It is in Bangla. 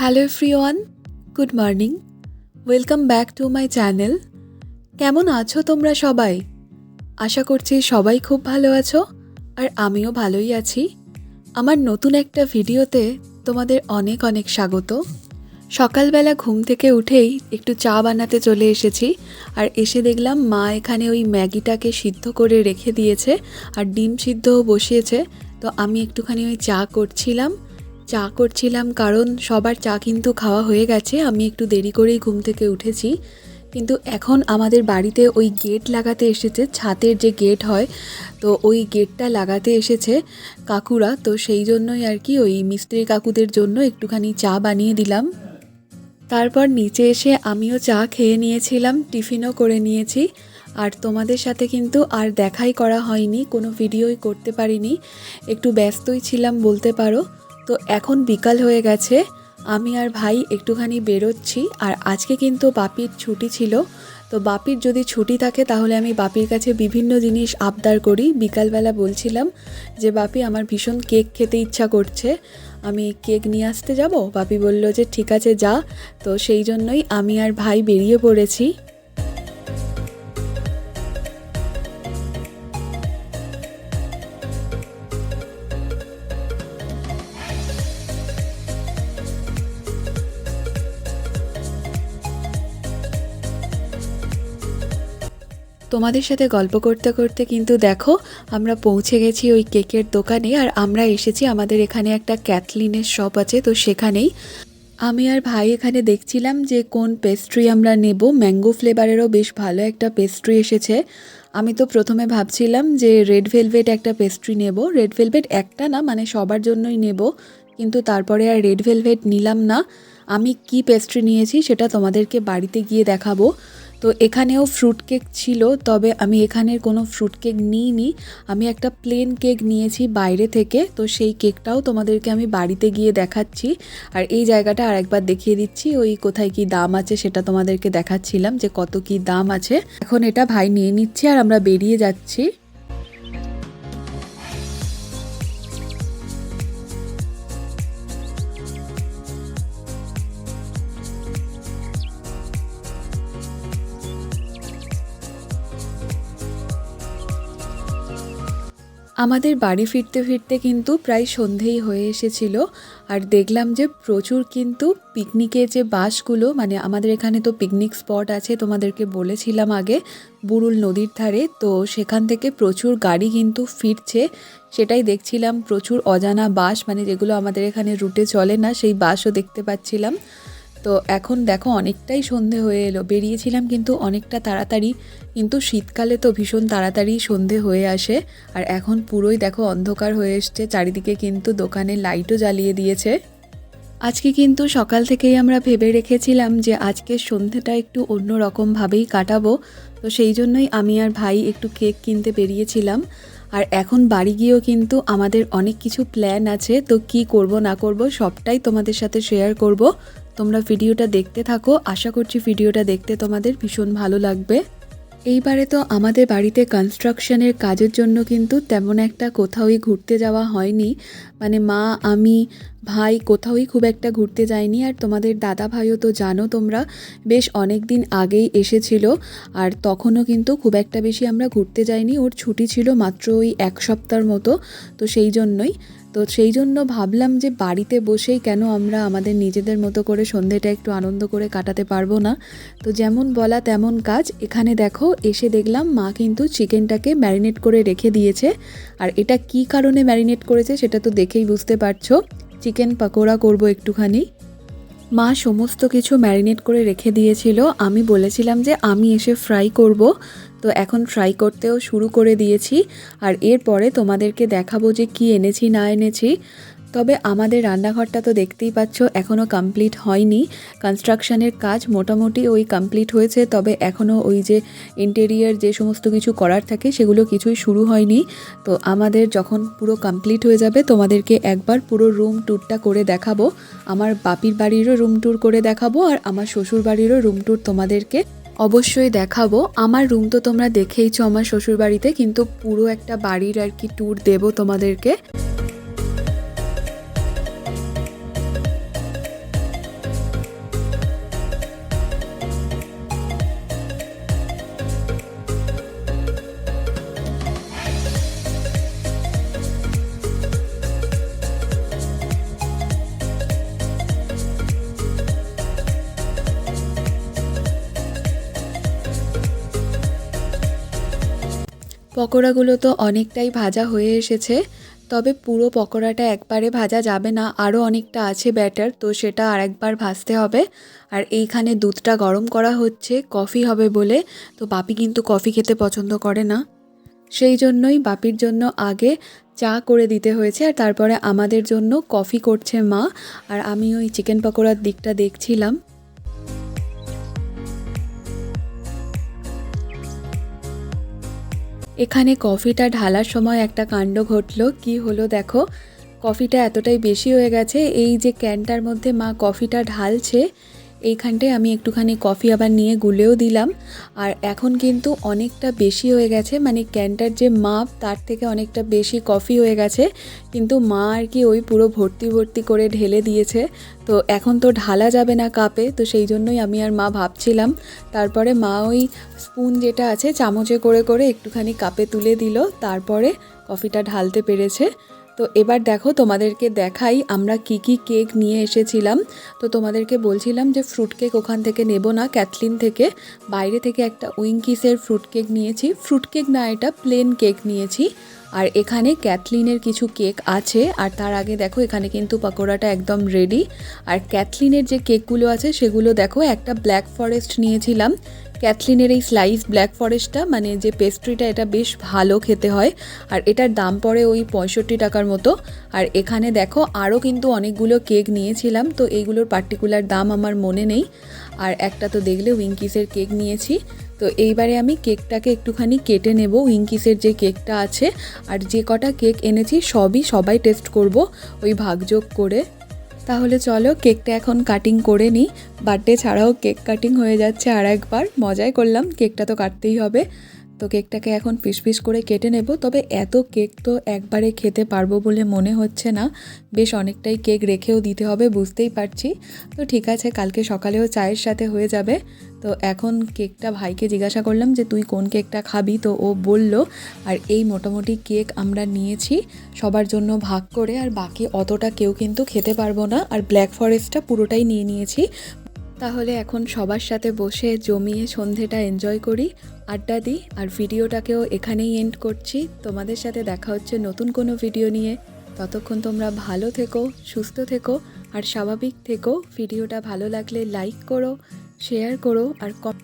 Hello everyone good morning welcome back to my channel কেমন আছো তোমরা সবাই? আশা করছি সবাই খুব ভালো আছো, আর আমিও ভালোই আছি। আমার নতুন একটা ভিডিওতে তোমাদের অনেক অনেক স্বাগত। সকালবেলা ঘুম থেকে উঠেই একটু চা বানাতে চলে এসেছি, আর এসে দেখলাম মা এখানে ওই ম্যাগিটাকে সিদ্ধ করে রেখে দিয়েছে, আর ডিম সিদ্ধও বসিয়েছে, তো আমি একটুখানি ওই চা করছিলাম। চা করছিলাম কারণ সবার চা কিন্তু খাওয়া হয়ে গেছে, আমি একটু দেরি করেই ঘুম থেকে উঠেছি। কিন্তু এখন আমাদের বাড়িতে ওই গেট লাগাতে এসেছে ছাতের যে গেট হয়, তো ওই গেটটা লাগাতে এসেছে কাকুরা, তো সেই জন্যই আর কি ওই মিস্ত্রি কাকুদের জন্য একটুখানি চা বানিয়ে দিলাম। তারপর নিচে এসে আমিও চা খেয়ে নিয়েছিলাম, টিফিনও করে নিয়েছি। আর তোমাদের সাথে কিন্তু আর দেখাই করা হয়নি, কোনো ভিডিওই করতে পারিনি। একটু ব্যস্তই ছিলাম বলতে পারো। তো এখন বিকাল হয়ে গেছে। আমি আর ভাই একটুখানি বেরোচ্ছি, আর আজকে কিন্তু বাপির ছুটি ছিল। তো বাপির যদি ছুটি থাকে তাহলে আমি বাপির কাছে বিভিন্ন জিনিস আবদার করি। বিকালবেলা বলছিলাম যে, বাপি, আমার ভীষণ কেক খেতে ইচ্ছা করছে। আমি কেক নিয়ে আসতে যাব? বাপি বলল যে, ঠিক আছে, যা। তো সেই জন্যই আমি আর ভাই বেরিয়ে পড়েছি। তোমাদের সাথে গল্প করতে করতে কিন্তু দেখো, আমরা পৌঁছে গেছি ওই কেকের দোকানে আর আমরা এসেছি আমাদের এখানে একটা ক্যাথলিনের শপ আছে তো সেখানেই। আমি আর ভাই এখানে দেখছিলাম যে কোন পেস্ট্রি আমরা নেব ম্যাঙ্গো ফ্লেভারেরও বেশ ভালো একটা পেস্ট্রি এসেছে। আমি তো প্রথমে ভাবছিলাম যে রেড ভেলভেট একটা পেস্ট্রি নেব। রেড ভেলভেট একটা না মানে সবার জন্যই নেব, কিন্তু তারপরে আর রেড ভেলভেট নিলাম না। আমি কি পেস্ট্রি নিয়েছি সেটা তোমাদেরকে বাড়িতে গিয়ে দেখাবো। তো এখানেও ফ্রুট কেক ছিল, তবে আমি এখানের কোনো ফ্রুট কেক নিইনি। আমি একটা প্লেন কেক নিয়েছি বাইরে থেকে, তো সেই কেকটাও তোমাদেরকে আমি বাড়িতে গিয়ে দেখাচ্ছি। আর এই জায়গাটা আরেকবার দেখিয়ে দিচ্ছি, ওই কোথায় কি দাম আছে সেটা তোমাদেরকে দেখাচ্ছিলাম যে কত কি দাম আছে। এখন এটা ভাই নিয়ে নিচ্ছে আর আমরা বেরিয়ে যাচ্ছি। আমাদের বাড়ি ফিরতে ফিরতে কিন্তু প্রায় সন্ধেই হয়ে এসেছিল। আর দেখলাম যে প্রচুর কিন্তু পিকনিকের যে বাসগুলো মানে আমাদের এখানে তো পিকনিক স্পট আছে তোমাদেরকে বলেছিলাম আগে, বুরুল নদীর ধারে, তো সেখান থেকে প্রচুর গাড়ি কিন্তু ফিরছে। সেটাই দেখছিলাম প্রচুর অজানা বাস মানে যেগুলো আমাদের এখানে রুটে চলে না, সেই বাসও দেখতে পাচ্ছিলাম। তো এখন দেখো অনেকটাই সন্ধে হয়ে এলো। বেরিয়েছিলাম কিন্তু অনেকটা তাড়াতাড়ি। কিন্তু শীতকালে তো ভীষণ তাড়াতাড়ি সন্ধে হয়ে আসে। আর এখন পুরোই দেখো অন্ধকার হয়ে এসছে। চারিদিকে কিন্তু দোকানে লাইটও জ্বালিয়ে দিয়েছে। আজকে কিন্তু সকাল থেকেই আমরা ভেবে রেখেছিলাম যে আজকে সন্ধেটা একটু অন্য রকমভাবেই কাটাবো। তো সেই জন্যই আমি আর ভাই একটু কেক কিনতে বেরিয়েছিলাম। আর এখন বাড়ি গিয়েও কিন্তু আমাদের অনেক কিছু প্ল্যান আছে। তো কি করব না করব সবটাই তোমাদের সাথে শেয়ার করব। তোমরা ভিডিওটা দেখতে থাকো। আশা করছি ভিডিওটা দেখতে তোমাদের ভীষণ ভালো লাগবে। এইবারে তো আমাদের বাড়িতে কনস্ট্রাকশনের কাজের জন্য কিন্তু তেমন একটা কোথাওই ঘুরতে যাওয়া হয়নি। মানে মা, আমি, ভাই কোথাওই খুব একটা ঘুরতে যায়নি আর তোমাদের দাদা ভাইও তো জানো তোমরা, বেশ অনেক দিন আগেই এসেছিল। আর তখনও কিন্তু খুব একটা বেশি আমরা ঘুরতে যাইনি। ওর ছুটি ছিল মাত্র ওই এক সপ্তাহের মতো। তো সেই জন্যই তো সেই জন্য ভাবলাম যে বাড়িতে বসেই কেন আমরা আমাদের নিজেদের মতো করে সন্ধেটা একটু আনন্দ করে কাটাতে পারব না। তো যেমন বলা তেমন কাজ, এখানে দেখো, এসে দেখলাম মা কিন্তু চিকেনটাকে ম্যারিনেট করে রেখে দিয়েছে। আর এটা কি কারণে ম্যারিনেট করেছে সেটা তো দেখেই বুঝতে পারছ। চিকেন পাকোড়া করব একটুখানি। মা সমস্ত কিছু ম্যারিনেট করে রেখে দিয়েছিল। আমি বলেছিলাম যে আমি এসে ফ্রাই করব। তো এখন ফ্রাই করতেও শুরু করে দিয়েছি। আর এরপরে তোমাদেরকে দেখাবো যে কি এনেছি, না এনেছি। তবে আমাদের রান্নাঘরটা তো দেখতেই পাচ্ছ এখনও কমপ্লিট হয়নি। কনস্ট্রাকশনের কাজ মোটামুটি ওই কমপ্লিট হয়েছে, তবে এখনও ওই যে ইন্টেরিয়ার যে সমস্ত কিছু করার থাকে, সেগুলো কিছুই শুরু হয়নি। তো আমাদের যখন পুরো কমপ্লিট হয়ে যাবে, তোমাদেরকে একবার পুরো রুম ট্যুরটা করে দেখাবো। আমার বাপির বাড়িরও রুম ট্যুর করে দেখাবো, আর আমার শ্বশুর বাড়িরও রুম ট্যুর তোমাদেরকে অবশ্যই দেখাবো। আমার রুম তো তোমরা দেখেইছো আমার শ্বশুর বাড়িতে কিন্তু পুরো একটা বাড়ির আর কি ট্যুর দেবো তোমাদেরকে। পকোড়াগুলো তো অনেকটাই ভাজা হয়ে এসেছে, তবে পুরো পকোড়াটা একবারে ভাজা যাবে না, আরও অনেকটা আছে ব্যাটার, তো সেটা আরেকবার ভাজতে হবে। আর এইখানে দুধটা গরম করা হচ্ছে, কফি হবে বলে, তো বাপি কিন্তু কফি খেতে পছন্দ করে না। সেই জন্যই বাপির জন্য আগে চা করে দিতে হয়েছে, আর তারপরে আমাদের জন্য কফি করছে মা, আর আমি ওই চিকেন পকোড়ার দিকটা দেখছিলাম। এখানে কফিটা ঢালার সময় একটা কাণ্ড ঘটলো। কি হলো দেখো? কফিটা এতটাই বেশি হয়ে গেছে, এই যে ক্যানটার মধ্যে মা কফিটা ঢালছে এইখানটায় আমি একটুখানি কফি আবার নিয়ে গুলেও দিলাম। আর এখন কিন্তু অনেকটা বেশি হয়ে গেছে মানে ক্যানটার যে মাপ তার থেকে অনেকটা বেশি কফি হয়ে গেছে। কিন্তু মা আর কি ওই পুরো ভর্তি ভর্তি করে ঢেলে দিয়েছে। তো এখন তো ঢালা যাবে না কাপে, তো সেই জন্যই আমি আর মা ভাবছিলাম। তারপরে মা ওই স্পুন যেটা আছে, চামচে করে করে একটুখানি কাপে তুলে দিল। তারপরে কফিটা ঢালতে পেরেছে। তো এবার দেখো তোমাদেরকে দেখাই আমরা কি কি কেক নিয়ে এসেছিলাম। তো তোমাদেরকে বলছিলাম যে ফ্রুট কেক ওখান থেকে নেব না ক্যাথলিন থেকে। বাইরে থেকে একটা উইঙ্কিসের ফ্রুট কেক নিয়েছি। ফ্রুট কেক না, এটা প্লেন কেক নিয়েছি। আর এখানে ক্যাথলিনের কিছু কেক আছে। আর তার আগে দেখো এখানে কিন্তু পকোড়াটা একদম রেডি আর ক্যাথলিনের যে কেকগুলো আছে সেগুলো দেখো, একটা ব্ল্যাক ফরেস্ট নিয়েছিলাম। ক্যাথলিনের এই স্লাইস ব্ল্যাক ফরেস্টটা মানে যে পেস্ট্রিটা, এটা বেশ ভালো খেতে হয়। আর এটার দাম পড়ে ওই পঁয়ষট্টি টাকার মতো। আর এখানে দেখো, আরও কিন্তু অনেকগুলো কেক নিয়েছিলাম, তো এইগুলোর পার্টিকুলার দাম আমার মনে নেই। আর একটা তো দেখলে উইঙ্কিসের কেক নিয়েছি। তো এইবারে আমি কেকটাকে একটুখানি কেটে নেব, উইঙ্কিসের যে কেকটা আছে। আর যে কটা কেক এনেছি, সবই সবাই টেস্ট করব, ওই ভাগযোগ করে। তাহলে চলো কেকটা এখন কাটিং করে নিই। বার্থডে ছাড়াও কেক কাটিং হয়ে যাচ্ছে আর একবার মজাই করলাম, কেকটা তো কাটতেই হবে। তো কেকটাকে এখন পিস পিস করে কেটে নেব, তবে এত কেক তো একবারে খেতে পারব বলে মনে হচ্ছে না। বেশ অনেকটাই কেক রেখেও দিতে হবে, বুঝতেই পারছি। তো ঠিক আছে, কালকে সকালেও চায়ের সাথে হয়ে যাবে। তো এখন কেকটা ভাইকে জিজ্ঞাসা করলাম যে, তুই কোন কেকটা খাবি? তো ও বলল, আর এই মোটামুটি কেক আমরা নিয়েছি, সবার জন্য ভাগ করে, আর বাকি অতটা কেউ কিন্তু খেতে পারব না, আর ব্ল্যাক ফরেস্টটা পুরোটাই নিয়ে নিয়েছি। তাহলে এখন সবার সাথে বসে জমিয়ে সন্ধেটা এনজয় করি। আড্ডা দিই আর ভিডিওটাকেও এখানেই এন্ড করছি। তোমাদের সাথে দেখা হচ্ছে নতুন কোনো ভিডিও নিয়ে। ততক্ষণ তোমরা ভালো থেকো, সুস্থ থেকো আর স্বাভাবিক থেকো। ভিডিওটা ভালো লাগলে লাইক করো শেয়ার করো আর কম